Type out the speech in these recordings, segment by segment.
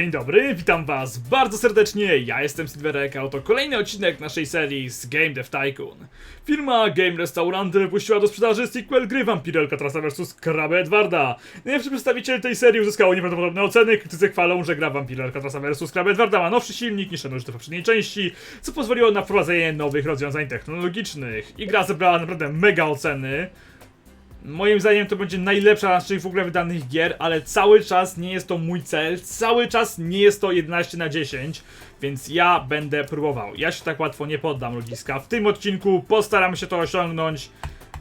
Dzień dobry, witam was bardzo serdecznie, ja jestem Silverek, a oto kolejny odcinek naszej serii z Game Dev Tycoon. Firma Game Restaurant wypuściła do sprzedaży sequel gry Vampire Alcatraz vs. Krabbe Edwarda. Najlepszy przedstawiciel tej serii uzyskało nieprawdopodobne oceny, krytycy chwalą, że gra Vampire Alcatraz vs. Krabbe Edwarda ma nowszy silnik niż ten użyty w poprzedniej części, co pozwoliło na wprowadzenie nowych rozwiązań technologicznych. I gra zebrała naprawdę mega oceny. Moim zdaniem to będzie najlepsza naszych w ogóle wydanych gier, ale cały czas nie jest to mój cel, cały czas nie jest to 11 na 10, więc ja będę próbował. Ja się tak łatwo nie poddam, ludziska. W tym odcinku postaram się to osiągnąć.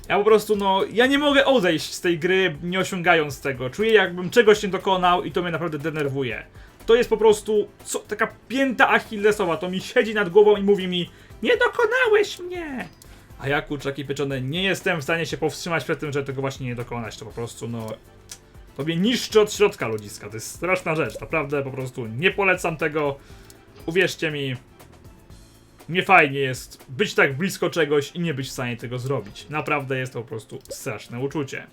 Ja po prostu, no, ja nie mogę odejść z tej gry, nie osiągając tego. Czuję, jakbym czegoś nie dokonał i to mnie naprawdę denerwuje. To jest po prostu co, taka pięta achillesowa, to mi siedzi nad głową i mówi mi Nie dokonałeś mnie! A ja, kurczaki pieczone, nie jestem w stanie się powstrzymać przed tym, żeby tego właśnie nie dokonać. To po prostu, no... To mnie niszczy od środka ludziska. To jest straszna rzecz. Naprawdę po prostu nie polecam tego. Uwierzcie mi. Nie fajnie jest być tak blisko czegoś i nie być w stanie tego zrobić. Naprawdę jest to po prostu straszne uczucie.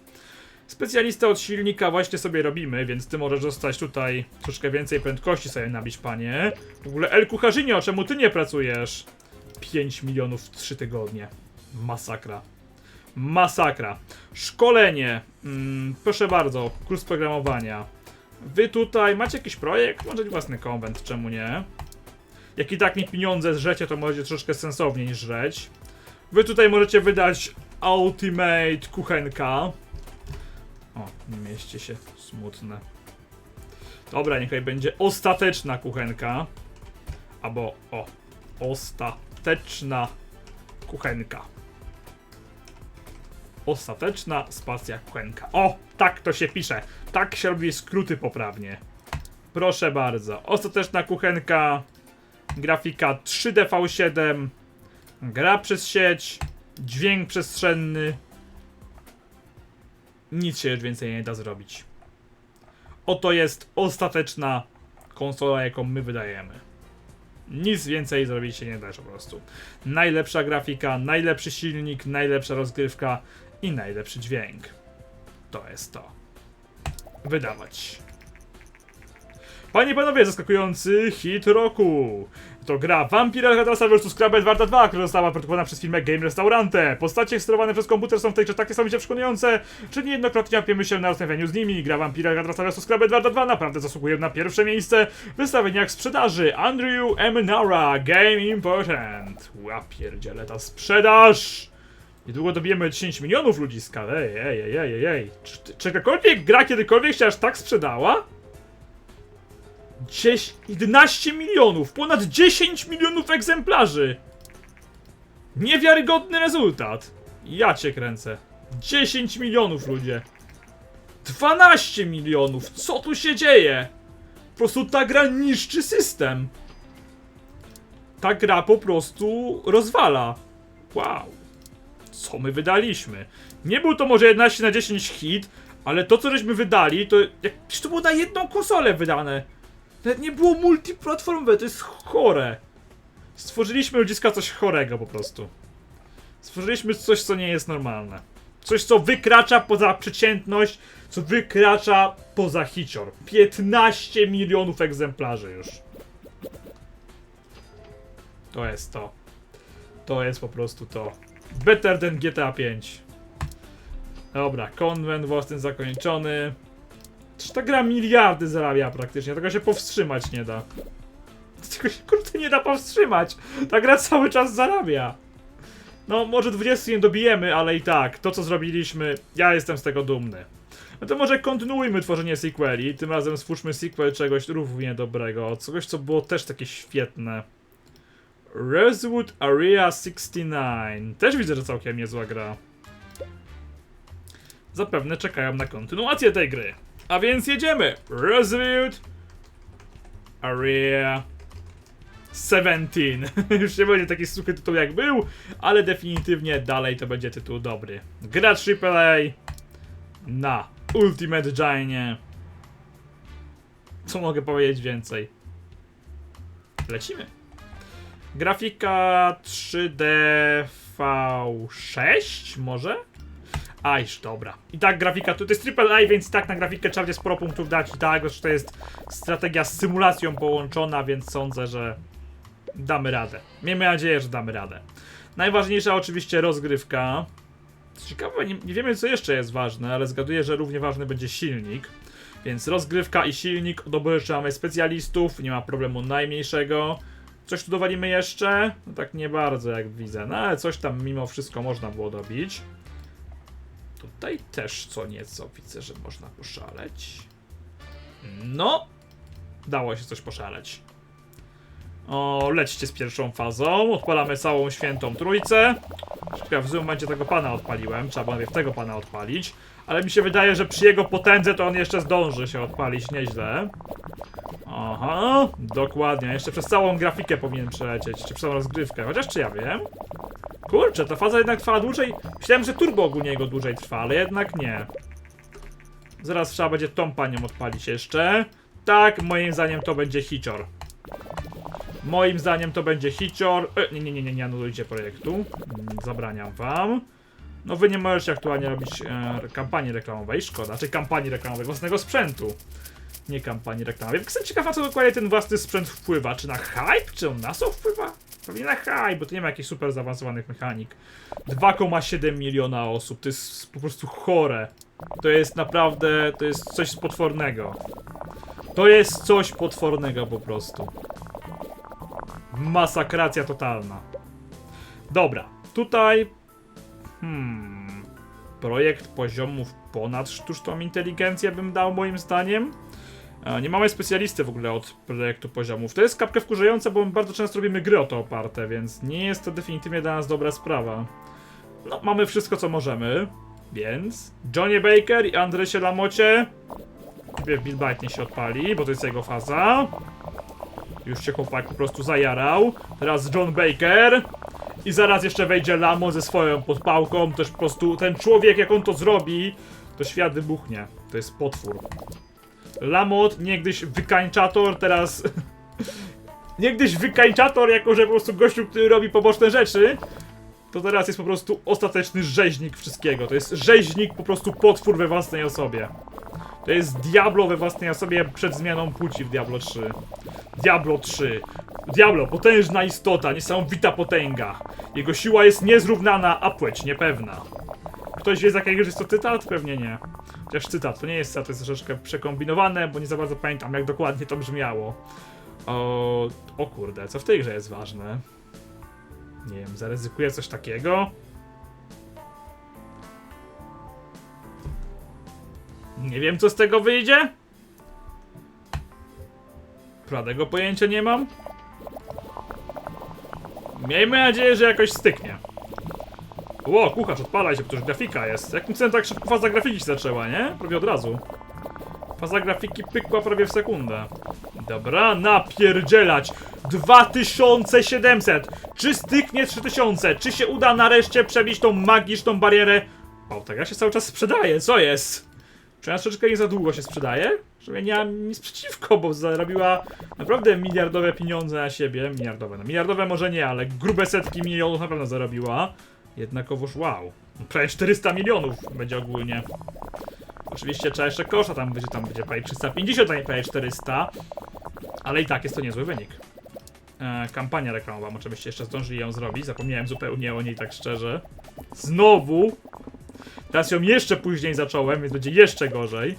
Specjalistę od silnika właśnie sobie robimy, więc ty możesz dostać tutaj troszkę więcej prędkości sobie nabić, panie. W ogóle El Kucharzynio, czemu ty nie pracujesz? 5 milionów w 3 tygodnie. Masakra. Masakra. Szkolenie. Mm, proszę bardzo, kurs programowania. Wy tutaj macie jakiś projekt? Może własny konwent, czemu nie? Jak i tak nie pieniądze zrzecie, to możecie troszkę sensowniej niż żreć. Wy tutaj możecie wydać Ultimate Kuchenka. O, nie mieście się. Smutne. Dobra, niechaj będzie ostateczna kuchenka. Albo, o, ostateczna kuchenka. Ostateczna spacja kuchenka. O, tak to się pisze. Tak się robi skróty poprawnie. Proszę bardzo. Ostateczna kuchenka. Grafika 3DV7. Gra przez sieć. Dźwięk przestrzenny. Nic się już więcej nie da zrobić. Oto jest ostateczna konsola, jaką my wydajemy. Nic więcej zrobić się nie da po prostu. Najlepsza grafika, najlepszy silnik, najlepsza rozgrywka i najlepszy dźwięk. To jest to. Wydawać. Panie i panowie, zaskakujący hit roku! To gra Vampire Alcatraz vs. Krabbe Edwarda 2, która została produkowana przez firmę Game Restaurante. Postacie sterowane przez komputer są w tej grze tak niesamowicie przekonujące, że niejednokrotnie łapiemy się na rozmawianiu z nimi. Gra Vampire Alcatraz vs. Krabbe Edwarda 2 naprawdę zasługuje na pierwsze miejsce w wystawieniach sprzedaży. Andrew M. Nara, Game Important. Łapierdziele ta sprzedaż! Niedługo dobijemy 10 milionów ludziska. Ej, ej, ej, ej, ej. Czy, czy jakakolwiek gra kiedykolwiek się aż tak sprzedała? 10, 11 milionów, ponad 10 milionów egzemplarzy. Niewiarygodny rezultat. Ja cię kręcę. 10 milionów ludzie. 12 milionów. Co tu się dzieje? Po prostu ta gra niszczy system. Ta gra po prostu rozwala. Wow. Co my wydaliśmy? Nie był to może 11 na 10 hit, ale to co żeśmy wydali, to jak przecież to było na jedną konsolę wydane. Nawet nie było multiplatformowe, to jest chore. Stworzyliśmy ludziska coś chorego po prostu. Stworzyliśmy coś, co nie jest normalne. Coś, co wykracza poza przeciętność, co wykracza poza hicior. 15 milionów egzemplarzy już. To jest to. To jest po prostu to. Better than GTA 5. Dobra, konwent własny zakończony. Przecież ta gra miliardy zarabia praktycznie, tego się powstrzymać nie da. Tego się kurde nie da powstrzymać. Ta gra cały czas zarabia. No, może 20 nie dobijemy, ale i tak, to co zrobiliśmy, ja jestem z tego dumny. No to może kontynuujmy tworzenie sequeli, tym razem stwórzmy sequel czegoś równie dobrego, czegoś co było też takie świetne. Rosewood Area 69. Też widzę, że całkiem niezła gra. Zapewne czekają na kontynuację tej gry. A więc jedziemy! Rosewood Area 17. Już nie będzie taki suchy tytuł jak był, ale definitywnie dalej to będzie tytuł dobry. Gra AAA na Ultimate Giant. Co mogę powiedzieć więcej? Lecimy. Grafika 3D V6 może? Ajż, dobra. I tak grafika, to, jest AAA, więc tak na grafikę trzeba będzie sporo punktów dać. I tak, to jest strategia z symulacją połączona, więc sądzę, że damy radę. Miejmy nadzieję, że damy radę. Najważniejsza oczywiście rozgrywka. Ciekawe, nie, nie wiemy co jeszcze jest ważne, ale zgaduję, że równie ważny będzie silnik. Więc rozgrywka i silnik, dobry, mamy specjalistów, nie ma problemu najmniejszego. Coś tu dowalimy jeszcze? No tak nie bardzo jak widzę, no ale coś tam mimo wszystko można było dobić. Tutaj też co nieco widzę, że można poszaleć. No, dało się coś poszaleć. O, lećcie z pierwszą fazą. Odpalamy całą świętą trójcę. Ja w złym momencie tego pana odpaliłem. Trzeba najpierw tego pana odpalić. Ale mi się wydaje, że przy jego potędze to on jeszcze zdąży się odpalić nieźle. Aha, dokładnie. Jeszcze przez całą grafikę powinien przelecieć, czy przez całą rozgrywkę. Chociaż czy ja wiem? Kurczę, ta faza jednak trwała dłużej. Myślałem, że turbo ogólnie jego dłużej trwa, ale jednak nie. Zaraz trzeba będzie tą panią odpalić jeszcze. Tak, moim zdaniem to będzie hicior. Moim zdaniem to będzie hicior. E, nie, nie, nie, nie, nie anulujcie projektu. Mm, Zabraniam wam. No wy nie możecie aktualnie robić e, kampanii reklamowej, szkoda. Czy kampanii reklamowej własnego sprzętu. Nie kampanii reklamowej. Jestem ciekawa, co dokładnie ten własny sprzęt wpływa. Czy na hype? Czy on na co wpływa? Pewnie na hype, bo to nie ma jakichś super zaawansowanych mechanik. 2,7 miliona osób, to jest po prostu chore. To jest naprawdę, to jest coś potwornego. To jest coś potwornego po prostu. Masakracja totalna. Dobra, tutaj... Hmm... Projekt poziomów ponad sztuczną inteligencję bym dał moim zdaniem. E, Nie mamy specjalisty w ogóle od projektu poziomów. To jest kapkę wkurzające, bo bardzo często robimy gry o to oparte, więc nie jest to definitywnie dla nas dobra sprawa. No, mamy wszystko co możemy, więc Johnny Baker i Andresie Lamocie. Bill Bite się odpali, bo to jest jego faza. Już się chłopak po prostu zajarał. Teraz John Baker. I zaraz jeszcze wejdzie Lamo ze swoją podpałką. Też po prostu ten człowiek, jak on to zrobi, to świat wybuchnie. To jest potwór. Lamot, niegdyś wykańczator, teraz... niegdyś wykańczator, jako że po prostu gościu, który robi poboczne rzeczy, to teraz jest po prostu ostateczny rzeźnik wszystkiego. To jest rzeźnik, po prostu potwór we własnej osobie. To jest Diablo we własnej osobie przed zmianą płci w Diablo 3. Diablo 3. Diablo, potężna istota, niesamowita potęga. Jego siła jest niezrównana, a płeć niepewna. Ktoś wie z jakiego jest to cytat? Pewnie nie. Chociaż cytat, to nie jest cytat, to jest troszeczkę przekombinowane, bo nie za bardzo pamiętam jak dokładnie to brzmiało. O, o kurde, co w tej grze jest ważne? Nie wiem, zaryzykuję coś takiego. Nie wiem, co z tego wyjdzie. Prawego pojęcia nie mam. Miejmy nadzieję, że jakoś styknie. Ło, kucharz, odpalaj się, bo to grafika jest. Jakim cudem tak szybko faza grafiki się zaczęła, nie? Prawie od razu. Faza grafiki pykła prawie w sekundę. Dobra, napierdzielać. 2700. Czy styknie 3000? Czy się uda nareszcie przebić tą magiczną barierę? O, tak ja się cały czas sprzedaje, co jest? Czy ja troszeczkę nie za długo się sprzedaje? Żeby nie miałam nic przeciwko, bo zarobiła naprawdę miliardowe pieniądze na siebie. Miliardowe, no miliardowe może nie, ale grube setki milionów na pewno zarobiła. Jednakowoż wow. Prawie 400 milionów będzie ogólnie. Oczywiście trzeba jeszcze kosza, tam będzie, tam będzie prawie 350, a nie prawie 400. Ale i tak jest to niezły wynik. E, kampania reklamowa, byście jeszcze zdążyli ją zrobić. Zapomniałem zupełnie o niej tak szczerze. Znowu! Teraz ją jeszcze później zacząłem, więc będzie jeszcze gorzej.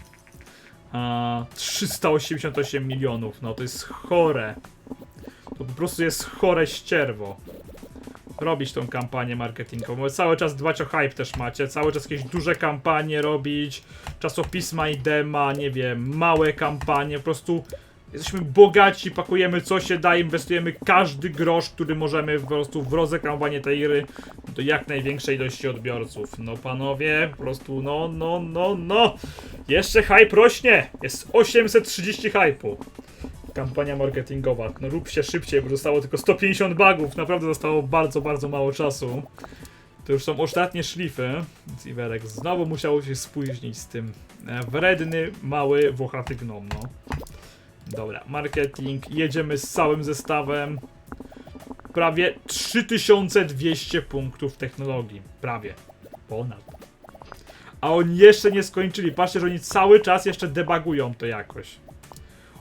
A, 388 milionów, no to jest chore. To po prostu jest chore ścierwo. Robić tą kampanię marketingową. Bo Cały czas dbać o hype też macie, cały czas jakieś duże kampanie robić, czasopisma i dema, nie wiem, małe kampanie, po prostu jesteśmy bogaci, pakujemy co się da, inwestujemy każdy grosz, który możemy po prostu w rozreklamowanie tej gry do jak największej ilości odbiorców. No panowie, po prostu no, no, no, no. Jeszcze hype rośnie. Jest 830 hype'u. Kampania marketingowa. No rób się szybciej, bo zostało tylko 150 bugów. Naprawdę zostało bardzo, bardzo mało czasu. To już są ostatnie szlify. Więc Iwerek znowu musiał się spóźnić z tym. E, Wredny, mały, włochaty gnom, no. Dobra, marketing. Jedziemy z całym zestawem. Prawie 3200 punktów technologii. Prawie. Ponad. A oni jeszcze nie skończyli. Patrzcie, że oni cały czas jeszcze debagują to jakoś.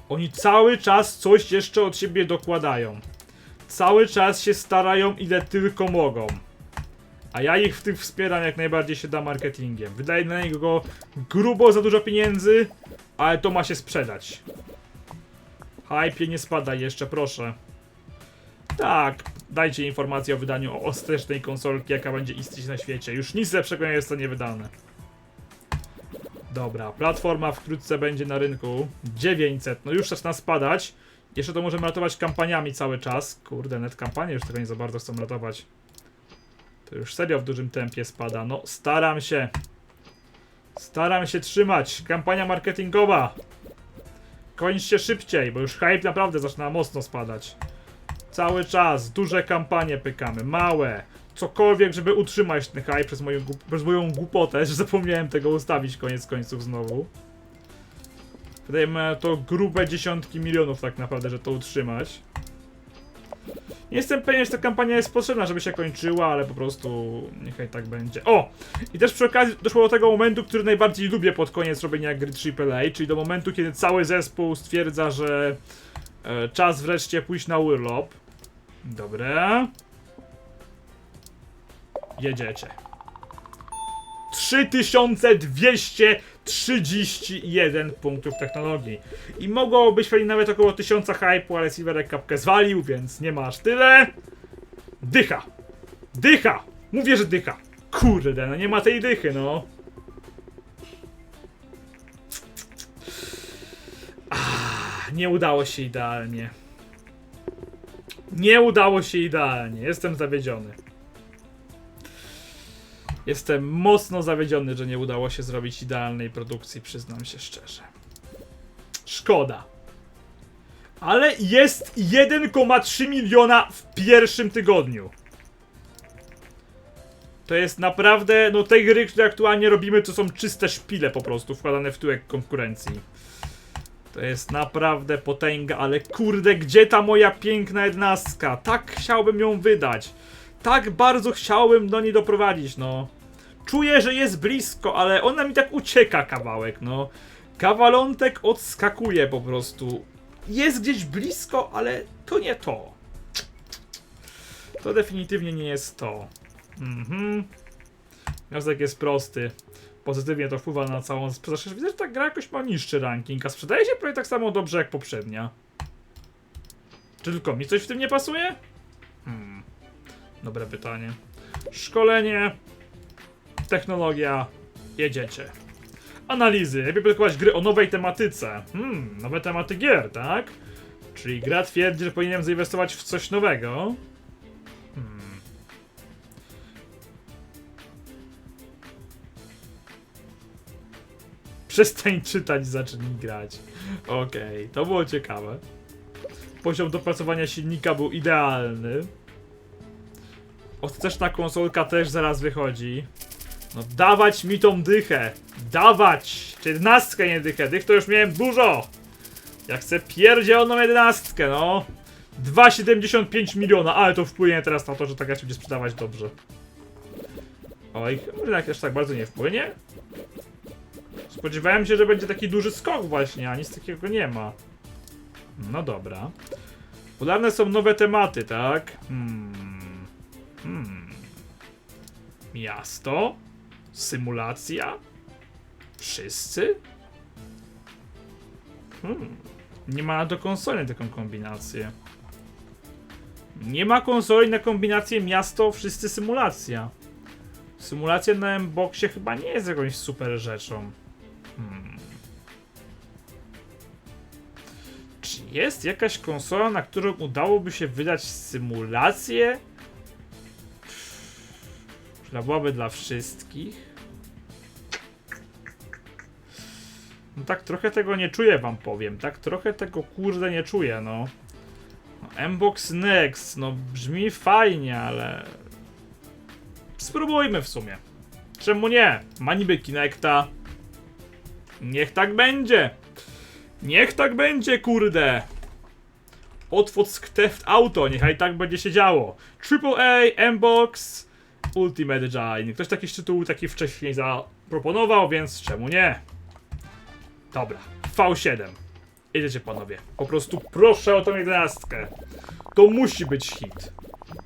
Oni cały czas coś jeszcze od siebie dokładają. Cały czas się starają ile tylko mogą. A ja ich w tym wspieram jak najbardziej się da marketingiem. Wydaję na niego grubo za dużo pieniędzy, ale to ma się sprzedać. Hype nie spada jeszcze, proszę. Tak, dajcie informację o wydaniu ostatecznej konsolki, jaka będzie istnieć na świecie. Już nic lepszego nie jest to nie wydane. Dobra, platforma wkrótce będzie na rynku. 900, no już zaczyna spadać. Jeszcze to możemy ratować kampaniami cały czas. Kurde, net kampanie już tego nie za bardzo chcą ratować. To już serio w dużym tempie spada. No, staram się. Staram się trzymać. Kampania marketingowa. Kończcie szybciej, bo już hype naprawdę zaczyna mocno spadać. Cały czas, duże kampanie pykamy, małe. Cokolwiek, żeby utrzymać ten hype przez moją, przez moją głupotę, że zapomniałem tego ustawić koniec końców znowu. Wydaje mi się to grube dziesiątki milionów tak naprawdę, że to utrzymać. Nie jestem pewien, że ta kampania jest potrzebna, żeby się kończyła, ale po prostu niechaj tak będzie. O! I też przy okazji doszło do tego momentu, który najbardziej lubię pod koniec robienia gry AAA, czyli do momentu, kiedy cały zespół stwierdza, że e, czas wreszcie pójść na urlop. Dobra. Jedziecie. 3231 punktów technologii. I mogło być pewnie nawet około 1000 hype'u, ale Silverek kapkę zwalił, więc nie ma aż tyle. Dycha! Dycha! Mówię, że dycha! Kurde, no nie ma tej dychy, no. Ah, nie udało się idealnie. Nie udało się idealnie. Jestem zawiedziony. Jestem mocno zawiedziony, że nie udało się zrobić idealnej produkcji, przyznam się szczerze. Szkoda. Ale jest 1,3 miliona w pierwszym tygodniu. To jest naprawdę, no te gry, które aktualnie robimy, to są czyste szpile po prostu, wkładane w tyłek konkurencji. To jest naprawdę potęga, ale kurde, gdzie ta moja piękna jednostka? Tak chciałbym ją wydać. Tak bardzo chciałbym do niej doprowadzić, no. Czuję, że jest blisko, ale ona mi tak ucieka kawałek, no. Kawalątek odskakuje po prostu. Jest gdzieś blisko, ale to nie to. To definitywnie nie jest to. Mhm. Wniosek jest prosty. Pozytywnie to wpływa na całą sprzedaż. Widzę, że ta gra jakoś ma niższy ranking, a sprzedaje się prawie tak samo dobrze jak poprzednia. Czy tylko mi coś w tym nie pasuje? Hmm. Dobre pytanie. Szkolenie. Technologia. Jedziecie. Analizy. Jak produkować gry o nowej tematyce? Hmm, nowe tematy gier, tak? Czyli gra twierdzi, że powinienem zainwestować w coś nowego. Hmm. Przestań czytać, zacznij grać. Okej, to było ciekawe. Poziom dopracowania silnika był idealny. Ostateczna konsolka też zaraz wychodzi. No dawać mi tą dychę! Dawać! Jedenastkę, nie dychę. Dych to już miałem dużo! Ja chcę pierdzieloną jedenastkę, no! 2,75 miliona, ale to wpłynie teraz na to, że ta gra się będzie sprzedawać dobrze. Oj, chyba też tak bardzo nie wpłynie. Spodziewałem się, że będzie taki duży skok właśnie, a nic takiego nie ma. No dobra. Popularne są nowe tematy, tak? Hmm. Hmm. Miasto? Symulacja? Wszyscy? Hmm. Nie ma do konsoli taką kombinację. Nie ma konsoli na kombinację miasto, wszyscy symulacja. Symulacja na M-Boxie chyba nie jest jakąś super rzeczą. Hmm. Czy jest jakaś konsola, na którą udałoby się wydać symulację? Która byłaby dla wszystkich? No tak trochę tego nie czuję wam powiem, tak trochę tego kurde nie czuję, no. no M-Box Next, no brzmi fajnie, ale... Spróbujmy w sumie. Czemu nie? Ma niby Kinecta. Niech tak będzie. Niech tak będzie, kurde. Otwock Theft Auto, niechaj tak będzie się działo. AAA, M-Box, Ultimate Giant. Ktoś taki tytuł taki wcześniej za proponował, więc czemu nie? Dobra, V7. Jedziecie panowie. Po prostu proszę o tą jedenastkę. To musi być hit.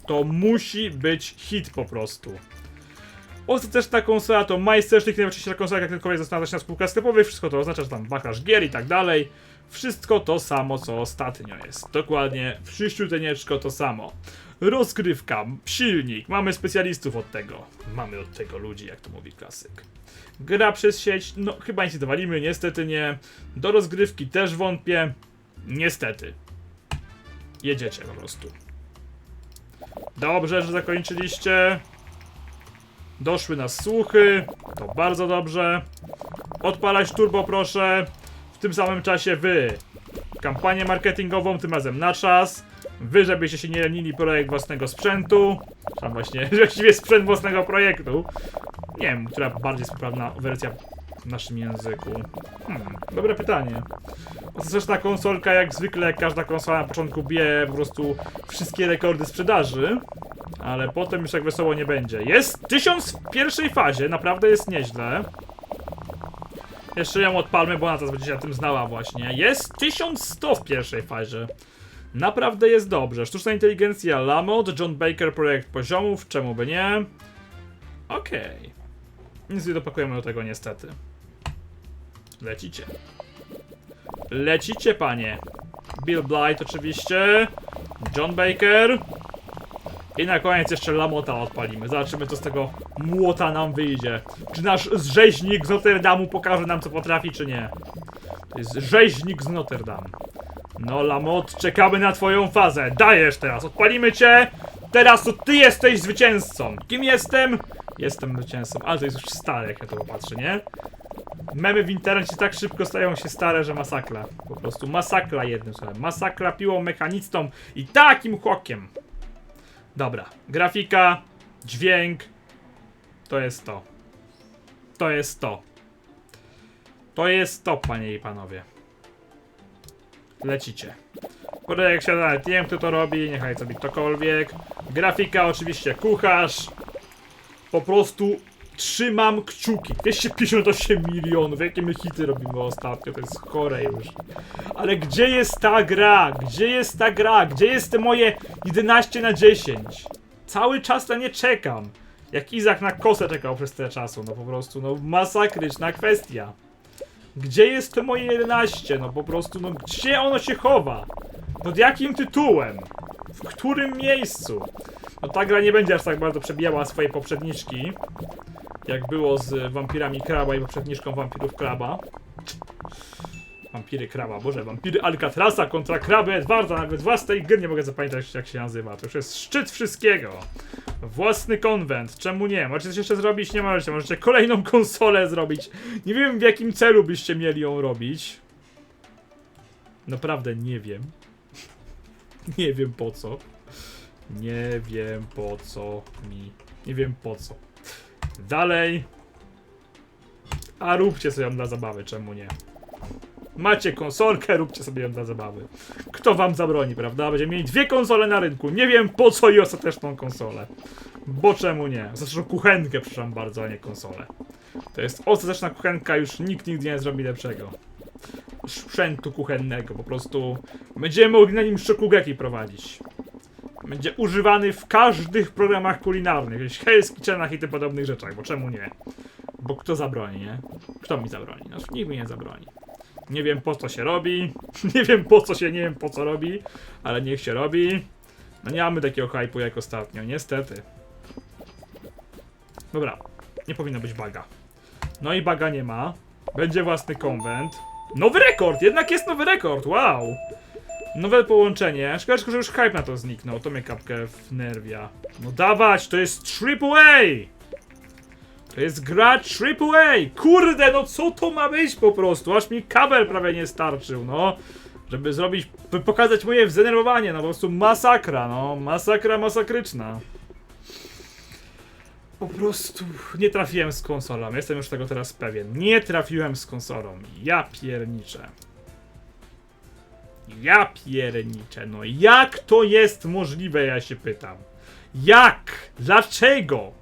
To musi być hit po prostu. Ostateczna konsola to majstersztyk, najważniejsza konsola, jak tylko znalazła się na spółkach sklepowych, wszystko to oznacza, że tam wachlarz gier i tak dalej. Wszystko to samo, co ostatnio jest. Dokładnie, wszyściuteńeczko to samo. Rozgrywka, silnik, mamy specjalistów od tego. Mamy od tego ludzi, jak to mówi klasyk. Gra przez sieć, no chyba nic nie dowalimy, niestety nie. Do rozgrywki też wątpię. Niestety. Jedziecie po prostu. Dobrze, że zakończyliście. Doszły nas słuchy. To bardzo dobrze. Odpalać turbo proszę. W tym samym czasie wy. Kampanię marketingową tym razem na czas. Wy, żebyście się nie lenili projekt własnego sprzętu. Tam właśnie, właściwie sprzęt własnego projektu. Nie wiem, która bardziej jest poprawna wersja w naszym języku. Hmm, dobre pytanie. Ostateczna konsolka, jak zwykle, każda konsola na początku bije po prostu wszystkie rekordy sprzedaży. Ale potem już tak wesoło nie będzie. Jest tysiąc w pierwszej fazie, naprawdę jest nieźle. Jeszcze ją odpalmy, bo ona teraz będzie się na tym znała właśnie. Jest 1100 w pierwszej fazie. Naprawdę jest dobrze. Sztuczna inteligencja Lamot, John Baker projekt poziomów, czemu by nie? Okej. Nic nie dopakujemy do tego niestety. Lecicie. Lecicie, panie. Bill Blight oczywiście. John Baker. I na koniec jeszcze Lamota odpalimy. Zobaczymy, co z tego młota nam wyjdzie. Czy nasz rzeźnik z Notre Dame'u pokaże nam, co potrafi, czy nie. To jest rzeźnik z Notre Dame. No, Lamot, czekamy na twoją fazę. Dajesz teraz, odpalimy cię. Teraz to ty jesteś zwycięzcą. Kim jestem? Jestem zwycięzcą, ale to jest już stare, jak ja to popatrzę, nie? Memy w internecie tak szybko stają się stare, że masakra. Po prostu masakra jednym słowem. Masakra piłą mechaniczną i takim chłokiem. Dobra, grafika, dźwięk, to jest to. To jest to. To jest to, panie i panowie. Lecicie. Projekt się nawet nie wiem kto to robi, niechaj sobie ktokolwiek. Grafika oczywiście kucharz. Po prostu trzymam kciuki. 258 milionów, jakie my hity robimy ostatnio, to jest chore już. Ale gdzie jest ta gra? Gdzie jest ta gra? Gdzie jest te moje 11 na 10? Cały czas na nie czekam. Jak Izak na kosę czekał przez tyle czasu, no po prostu, no masakryczna kwestia. Gdzie jest to moje 11? No po prostu, no gdzie ono się chowa? Pod jakim tytułem? W którym miejscu? No ta gra nie będzie aż tak bardzo przebijała swojej poprzedniczki. Jak było z wampirami kraba i poprzedniczką wampirów kraba. Wampiry kraba, boże, wampiry Alcatrasa kontra kraby Edwarda, nawet własnej gry nie mogę zapamiętać jak się nazywa. To już jest szczyt wszystkiego. Własny konwent, czemu nie? Możecie coś jeszcze zrobić? Nie możecie, możecie kolejną konsolę zrobić. Nie wiem w jakim celu byście mieli ją robić. Naprawdę nie wiem. Nie wiem po co. Nie wiem po co mi. Nie wiem po co. Dalej. A róbcie sobie ją dla zabawy, czemu nie? Macie konsolkę, róbcie sobie ją dla zabawy. Kto wam zabroni, prawda? Będziemy mieli dwie konsole na rynku. Nie wiem po co i ostateczną konsolę. Bo czemu nie? Ostateczną kuchenkę, przepraszam bardzo, a nie konsolę. To jest ostateczna kuchenka, już nikt nigdy nie zrobi lepszego. Sprzętu kuchennego, po prostu będziemy mogli na nim szokugeki prowadzić. Będzie używany w każdych programach kulinarnych, jakichś Hell's Kitchenach i tym podobnych rzeczach, bo czemu nie? Bo kto zabroni, nie? Kto mi zabroni? No, nikt mi nie zabroni. Nie wiem po co się robi, nie wiem po co się, nie wiem po co robi, ale niech się robi. No nie mamy takiego hypu jak ostatnio, niestety. Dobra, nie powinno być baga. No i baga nie ma. Będzie własny konwent. Nowy rekord! Jednak jest nowy rekord! Wow! Nowe połączenie. Szkoda, że już hype na to zniknął. To mnie kapkę wnerwia. No dawać, to jest AAA! To jest gra AAA! Kurde, no co to ma być po prostu? Aż mi kabel prawie nie starczył, no. Żeby zrobić, by pokazać moje wzdenerwowanie, no po prostu masakra, no. Masakra masakryczna. Po prostu nie trafiłem z konsolą. Jestem już tego teraz pewien. Nie trafiłem z konsolą. Ja pierniczę. Ja pierniczę. No jak to jest możliwe, ja się pytam. Jak? Dlaczego?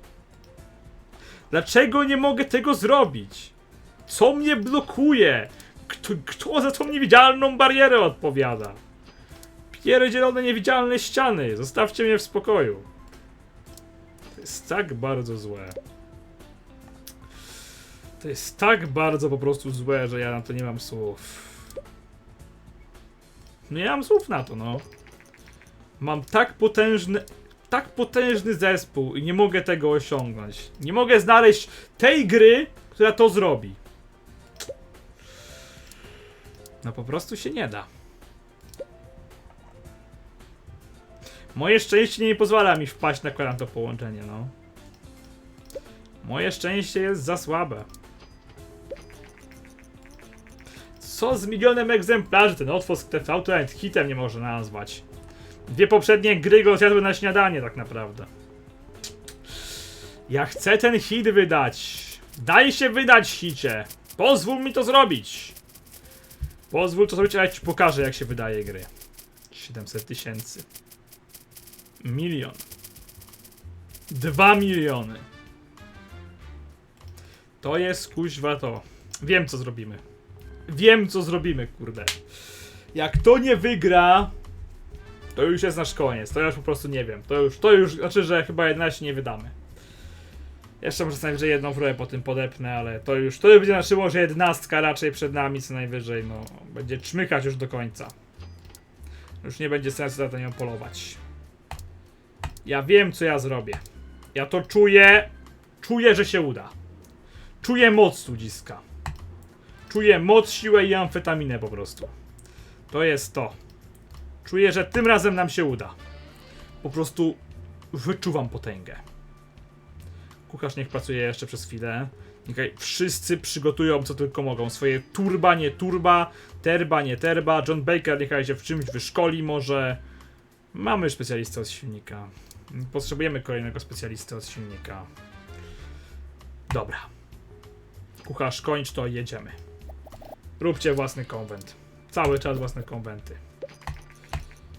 Dlaczego nie mogę tego zrobić? Co mnie blokuje? Kto, kto za tą niewidzialną barierę odpowiada? Pierdzielone niewidzialne ściany, zostawcie mnie w spokoju. To jest tak bardzo złe. To jest tak bardzo po prostu złe, że ja na to nie mam słów. Nie mam słów na to, no. Mam tak potężny, tak potężny zespół i nie mogę tego osiągnąć. Nie mogę znaleźć tej gry, która to zrobi. No po prostu się nie da. Moje szczęście nie pozwala mi wpaść na na to połączenie, no. Moje szczęście jest za słabe. Co z milionem egzemplarzy ten otwór TV to hitem nie może nazwać. Dwie poprzednie gry go zjadły na śniadanie tak naprawdę. Ja chcę ten hit wydać. Daj się wydać hicie. Pozwól mi to zrobić. Pozwól to zrobić, a ja ci pokażę jak się wydaje gry. 700 tysięcy. Milion. Dwa miliony. To jest kuźwa to. Wiem co zrobimy. Wiem co zrobimy, kurde. Jak to nie wygra, to już jest nasz koniec. To już po prostu nie wiem. To już, to już, znaczy, że chyba 11 nie wydamy. Jeszcze może co najwyżej jedną próbę po tym podepnę, ale to już, to już będzie znaczyło, że jedenastka raczej przed nami co najwyżej, no, będzie czmykać już do końca. Już nie będzie sensu to nią polować. Ja wiem, co ja zrobię. Ja to czuję. Czuję, że się uda. Czuję moc ludziska. Czuję moc, siłę i amfetaminę po prostu. To jest to. Czuję, że tym razem nam się uda. Po prostu wyczuwam potęgę. Kucharz niech pracuje jeszcze przez chwilę. Niechaj wszyscy przygotują co tylko mogą. Swoje turba, nie turba, terba, nie terba. John Baker niechaj się w czymś wyszkoli może. Mamy specjalistę od silnika. Potrzebujemy kolejnego specjalisty od silnika. Dobra. Kucharz, kończ to jedziemy. Róbcie własny konwent. Cały czas własne konwenty.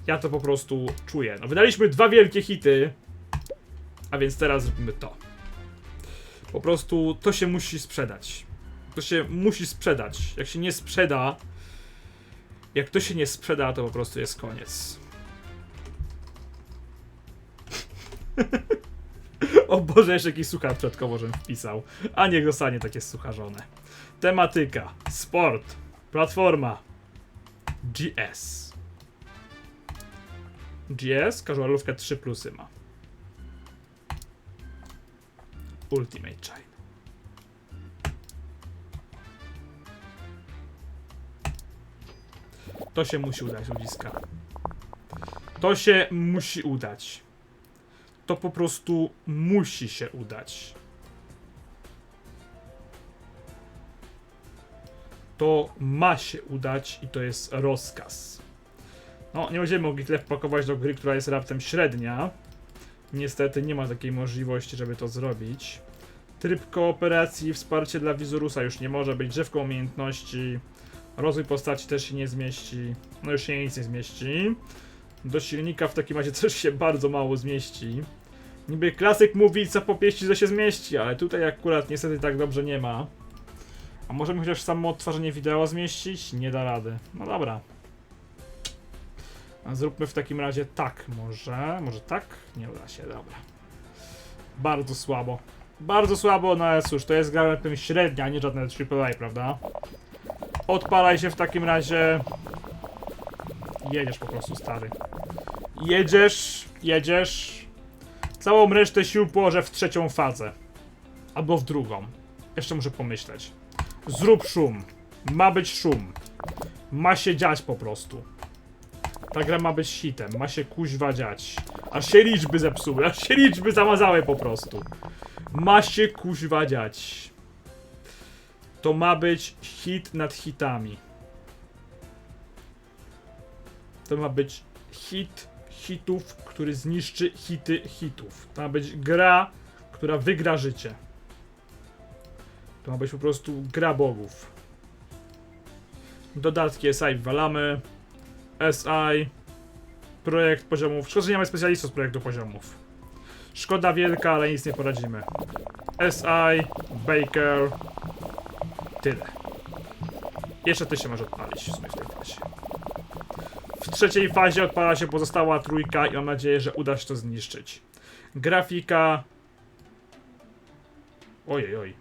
Ja to po prostu czuję. No, wydaliśmy dwa wielkie hity. A więc teraz zróbmy to. Po prostu to się musi sprzedać. To się musi sprzedać. Jak się nie sprzeda. Jak to się nie sprzeda, to po prostu jest koniec. o Boże, jeszcze jakiś suchar żebym wpisał. A niech zostanie takie sucharzone. Tematyka. Sport. Platforma. GS. GS, casualówkę 3 plusy ma. Ultimate Chain. To się musi udać, ludziska. To się musi udać. To po prostu musi się udać. To ma się udać i to jest rozkaz. No, nie będziemy mogli tyle wpakować do gry, która jest raptem średnia. Niestety nie ma takiej możliwości, żeby to zrobić. Tryb kooperacji, wsparcie dla Wizurusa już nie może być, drzewko umiejętności, rozwój postaci też się nie zmieści, no już się nic nie zmieści. Do silnika w takim razie też się bardzo mało zmieści. Niby klasyk mówi, co popieści, że się zmieści, ale tutaj akurat niestety tak dobrze nie ma. A możemy chociaż samo odtwarzanie wideo zmieścić? Nie da rady. No dobra. A zróbmy w takim razie tak, może. Może tak? Nie uda się, dobra. Bardzo słabo. Bardzo słabo, no ale cóż, to jest gra tym średnia, nie żadne AAA, prawda? Odpalaj się w takim razie. Jedziesz po prostu, stary. Jedziesz, jedziesz. Całą resztę sił położę w trzecią fazę. Albo w drugą. Jeszcze muszę pomyśleć. Zrób szum. Ma być szum. Ma się dziać po prostu. Ta gra ma być hitem, ma się kuźwa dziać. Aż się liczby zepsuły, aż się liczby zamazały po prostu. Ma się kuźwa dziać. To ma być hit nad hitami. To ma być hit hitów, który zniszczy hity hitów. To ma być gra, która wygra życie. To ma być po prostu gra bogów. Dodatki SI walamy. SI. Projekt poziomów. Szkoda, że nie mamy specjalistów z projektu poziomów. Szkoda wielka, ale nic nie poradzimy. SI, Baker. Tyle. Jeszcze ty się może odpalić w sumie w tej fazie. W trzeciej fazie odpala się pozostała trójka i mam nadzieję, że uda się to zniszczyć. Grafika. Ojej, oj.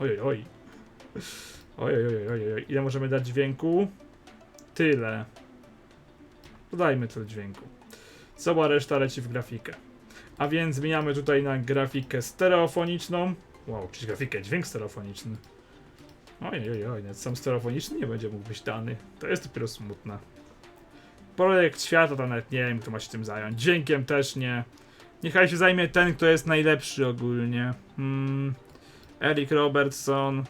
Ojej, oj. Ojej, oj, oj, oj. Ile możemy dać dźwięku? Tyle. Dodajmy tyle dźwięku. Cała reszta leci w grafikę. A więc zmieniamy tutaj na grafikę stereofoniczną. Wow, czyli grafikę, dźwięk stereofoniczny. Oj, oj, nawet sam stereofoniczny nie będzie mógł być dany. To jest dopiero smutne. Projekt świata to nawet nie wiem, kto ma się tym zająć. Dźwiękiem też nie. Niechaj się zajmie ten, kto jest najlepszy ogólnie. Hmm. Eric Robertson.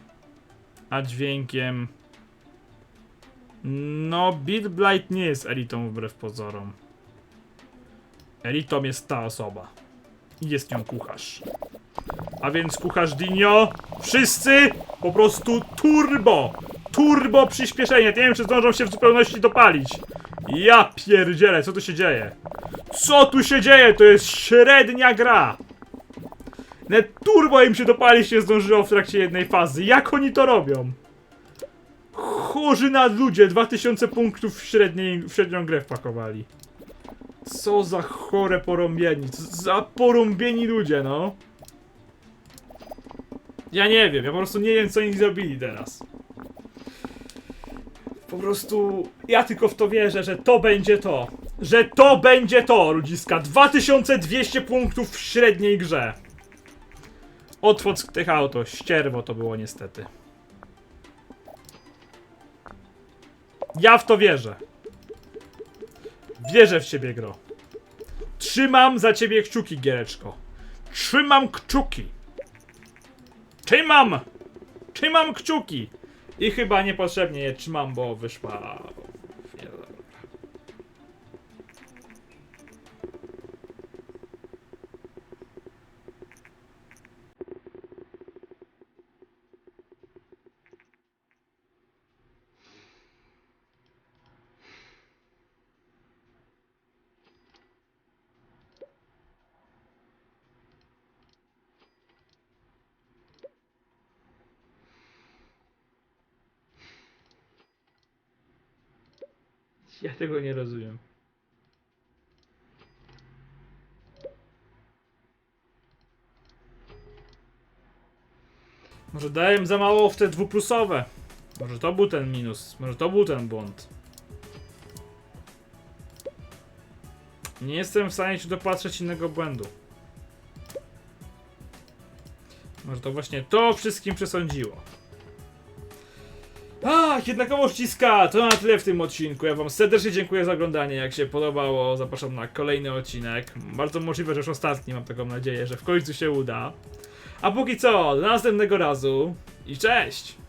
A dźwiękiem. No, Beat Blight nie jest elitą wbrew pozorom. Elitą jest ta osoba. I jest nią kucharz. A więc kucharz Dinio, wszyscy po prostu turbo! Turbo przyspieszenie. Nie wiem, czy zdążą się w zupełności dopalić. Ja pierdzielę, co tu się dzieje? Co tu się dzieje? To jest średnia gra. Net turbo im się dopalić nie zdążyło w trakcie jednej fazy. Jak oni to robią? Chorzy na ludzie, 2000 punktów w, średniej, w średnią grę wpakowali. Co za chore porąbieni, za porąbieni ludzie, no. Ja nie wiem, ja po prostu nie wiem, co oni zrobili teraz. Po prostu, ja tylko w to wierzę, że to będzie to. Że to będzie to, ludziska. 2200 punktów w średniej grze. Otwoc tych auto, ścierwo to było niestety. Ja w to wierzę. Wierzę w ciebie, gro. Trzymam za ciebie kciuki, Giereczko. Trzymam kciuki. Trzymam! Trzymam kciuki! I chyba niepotrzebnie je trzymam, bo wyszła... Nie, dobra. Ja tego nie rozumiem. Może dałem za mało w te dwuplusowe. Może to był ten minus. Może to był ten błąd. Nie jestem w stanie się dopatrzeć innego błędu. Może to właśnie to wszystkim przesądziło. A, jednakowoż ściska! To na tyle w tym odcinku. Ja wam serdecznie dziękuję za oglądanie. Jak się podobało, zapraszam na kolejny odcinek. Bardzo możliwe, że już ostatni, mam taką nadzieję, że w końcu się uda. A póki co, do następnego razu i cześć!